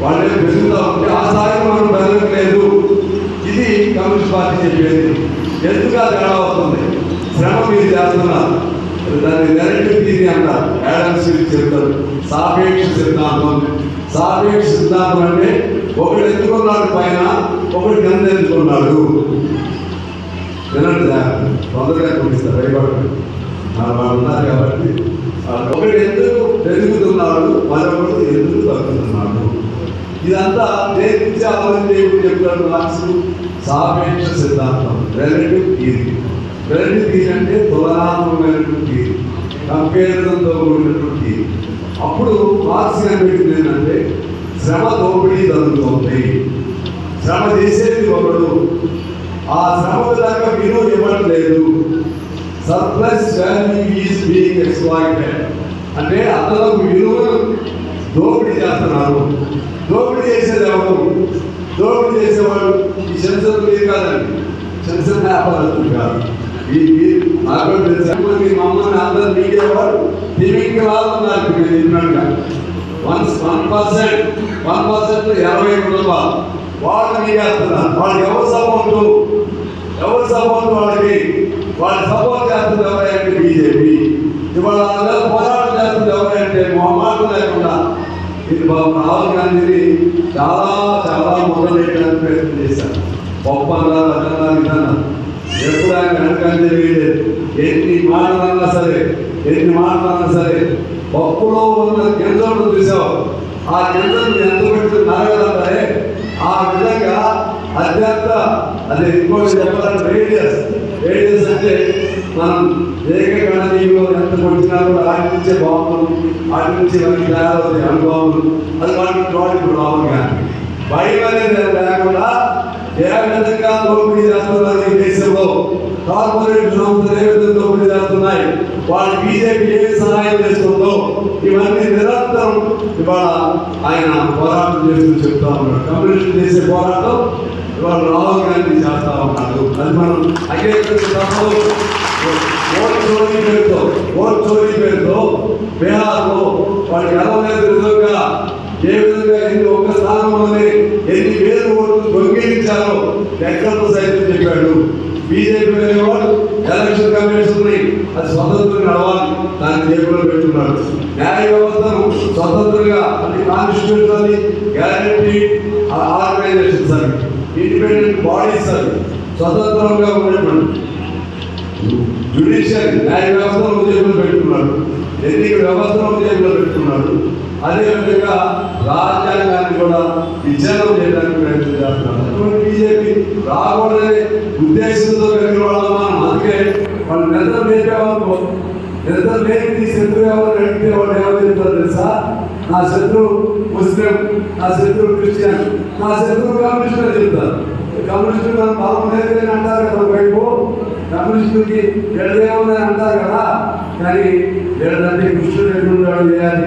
వాళ్ళని పెరుగుతా ఉంటే ఆ స్థాయిలో మనం పెరగట్లేదు ఇది కమ్యూనిస్ట్ పార్టీ చెప్పేది. ఎందుకు ఆ తేడా వస్తుంది? శ్రమ మీరు చేస్తున్నారు. దాన్ని నెరటివ్ థీరీ అంటారు యాడమ్ స్మిత్ చెప్తారు. సాపేక్ష సిద్ధాంతం. సాపేక్ష సిద్ధాంతం అంటే ఒకడు ఎత్తుకున్నాడు పైన ఒకడు కింద ఎత్తుకున్నాడు. వినండి తొందరగా చూపిస్తారు భయపడకండి. వాళ్ళు ఉన్నారు కాబట్టి. వాళ్ళు ఒకడు ఎందుకు పెరుగుతున్నాడు మరొకడు ఎందుకు తగ్గుతున్నాడు ఇదంతా దేని దేవుడు చెప్తాడు మార్క్స్ సాపేక్ష సిద్ధాంతం. రిలేటివ్ థియరీ రిలేటివ్ థియరీ అంటే తులనాత్మకమైనటువంటి థియరీ కంపేరిజన్తో కూడినటువంటి థియరీ అప్పుడు మార్క్స్ కనిపెట్టింది ఏంటంటే శ్రమ దోపిడీ జరుగుతుంది. శ్రమ చేసేది ఒకడు. ఆ శ్రమ దాకా మీరు ఇవ్వట్లేదు. Surplus value is being exploited. అంటే అతను విలువ దోపిడీ చేస్తున్నారు. దోపిడీ చేసేది ఎవరు? దోపిడీ చేసేవాడు ఈ సెన్సర్ మీరు కాదండి. సెన్సర్ వ్యాపారస్తులు కాదు. ఈ నాకు తెలుసు. మీ అందరు మీడియావాడు తిమింగి వాళ్ళు ఉన్నారు నేను చెప్పినట్టుగా one one percent one percent ఇరవై కుటుంబాలు వాళ్ళు మీరేస్తున్నారు వాళ్ళు ఎవరు సపోర్టు ఎవరు సపోర్ట్ వాళ్ళకి? వాళ్ళు సపోర్ట్ చేస్తుంది ఎవరంటే బీజేపీ. ఇవాళ అందరూ పోరాటం చేస్తుంది ఎవరంటే మొహమాటం లేకుండా ఇది బాబు రాహుల్ గాంధీని చాలా చాలా మొదలెట్టడానికి ప్రయత్నం చేశారు. ఒప్పందాలు అన్నారు అదన్నారు ఎప్పుడు ఆయన వెనకాల తెలియలేదు ఎన్ని మాటలన్నా సరే ఎన్ని మాటలన్నా సరే పప్పులో ఉన్న గింజలను చూసావు. ఆ గింజలు ఎంత పెట్టి నరగలంటే ఆ విధంగా అత్యంత అదే ఇంకోటి చెప్పాలంటే రేడియస్ రేడియస్ అంటే మనం ఏకగణనీయంలో ఎంత కొట్టినా కూడా వాటి నుంచే బాగుంటుంది వాటి నుంచి మనకి తయారవుతాయి అనుభవాలు అది వాటి వాటి ఇప్పుడు రావాలి కానీ భయం అనేది లేకుండా ఏ విధంగా దోపిడీ చేస్తున్నారు ఈ దేశంలో కార్పొరేట్ సంస్థలు ఏ విధంగా దోపిడీ చేస్తున్నాయి వాళ్ళు బీజేపీ ఏ సహాయం చేస్తుందో ఇవన్నీ నిరంతరం ఇవాళ ఆయన పోరాటం చేస్తూ చెప్తా ఉన్నాడు. కమ్యూనిస్ట్ చేసే పోరాటం ఇవాళ రాహుల్ గాంధీ చేస్తా ఉన్నాడు. అది మనం అంగీకరించినప్పుడు ఓట్ చోరీ పేరుతో ఓట్ చోరీ పేరుతో బీహార్లో విధంగా ఏ విధంగా ఎన్ని ఒక్క స్థానంలోనే ఎన్ని వేలు ఓట్లు దొంగిలించారో ఎక్కడో సైతం చెప్పాడు. బీజేపీ అనేవాడు ఎలక్షన్ కమిషన్ అది స్వతంత్రంగా నడవాలి దాన్ని జేబులో పెట్టుకున్నాడు. న్యాయ వ్యవస్థను స్వతంత్రంగా అంటే కాన్స్టిట్యూషన్ గ్యారంటీ ఆర్గనైజేషన్స్ అని ఇండిపెండెంట్ బాడీస్ అని స్వతంత్రంగా ఉండేటువంటి జ్యుడిషియల్ న్యాయ వ్యవస్థను ఉద్యోగంలో పెట్టుకున్నాడు ఎన్నిక వ్యవస్థను ఉద్యోగంలో పెట్టుకున్నాడు అదేవిధంగా రాజ్యాంగాన్ని కూడా విచ్ఛేదం చేయడానికి ప్రయత్నం చేస్తున్నాడు బీజేపీ రాకూడదనే ఉద్దేశంతో కలిగిన వాళ్ళం మనం అందుకే వాళ్ళు నిద్ర లేపేవాళ్ళు నిద్ర లేపి శత్రువు ఎవరు అడిగితే వాళ్ళు ఏమో చెప్తారు తెలుసా? నా శత్రువు ముస్లిం నా శత్రువు క్రిస్టియన్ నా శత్రువు కమ్యూనిస్టులు చెప్తారు. కమ్యూనిస్టులు మనం బాగుండేది అని అంటారు కదా వైపు కమ్యూనిస్టుకి ఎడదేముందని అంటారు కదా. కానీ ఎడదంటే కృష్ణుడు ఎట్లున్నాడు ఏ అధికారం